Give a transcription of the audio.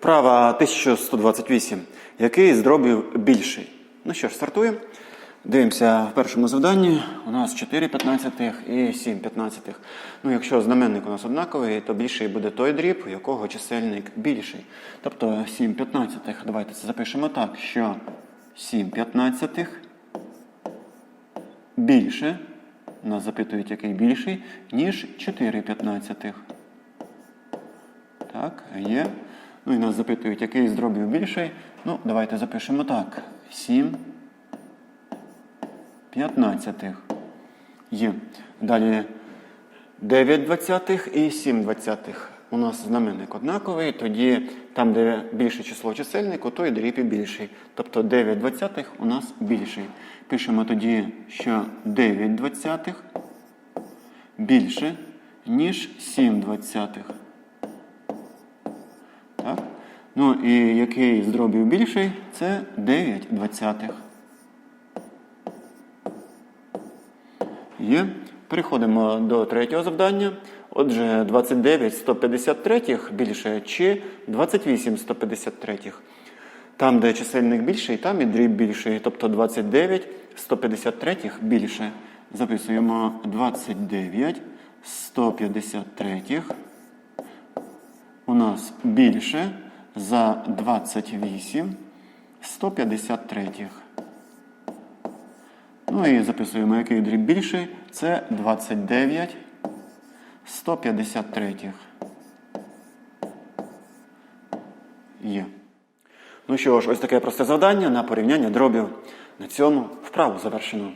Вправа 1128. Який з дробів більший? Ну що ж, стартуємо. Дивимося в першому завданні. У нас 4 п'ятнадцятих і 7 п'ятнадцятих. Ну, якщо знаменник у нас однаковий, то більший буде той дріб, у якого чисельник більший. Тобто 7 п'ятнадцятих. Давайте це запишемо так, що 7 п'ятнадцятих більше. Нас запитують, який більший, ніж 4 п'ятнадцятих. Так, є. Ну і нас запитують, який з дробів більший. Ну, давайте запишемо так. 7 п'ятнадцятих. Є. Далі 9 двадцятих і 7 двадцятих. У нас знаменник однаковий, тоді там, де більше число чисельнику, то і дріб і більший. Тобто 9 двадцятих у нас більший. Пишемо тоді, що 9 двадцятих більше, ніж 7 двадцятих. Ну і який з дробів більший? Це 9 двадцятих. Є. Переходимо до третього завдання. Отже, 29 153 більше чи 28 153. Там, де чисельник більший, там і дріб більший. Тобто 29 153 більше. Записуємо 29 153 у нас більше за 28 153. Ну і записуємо, який дріб більший. Це 29 153. Є. Ну що ж, ось таке просте завдання на порівняння дробів. На цьому вправу завершено.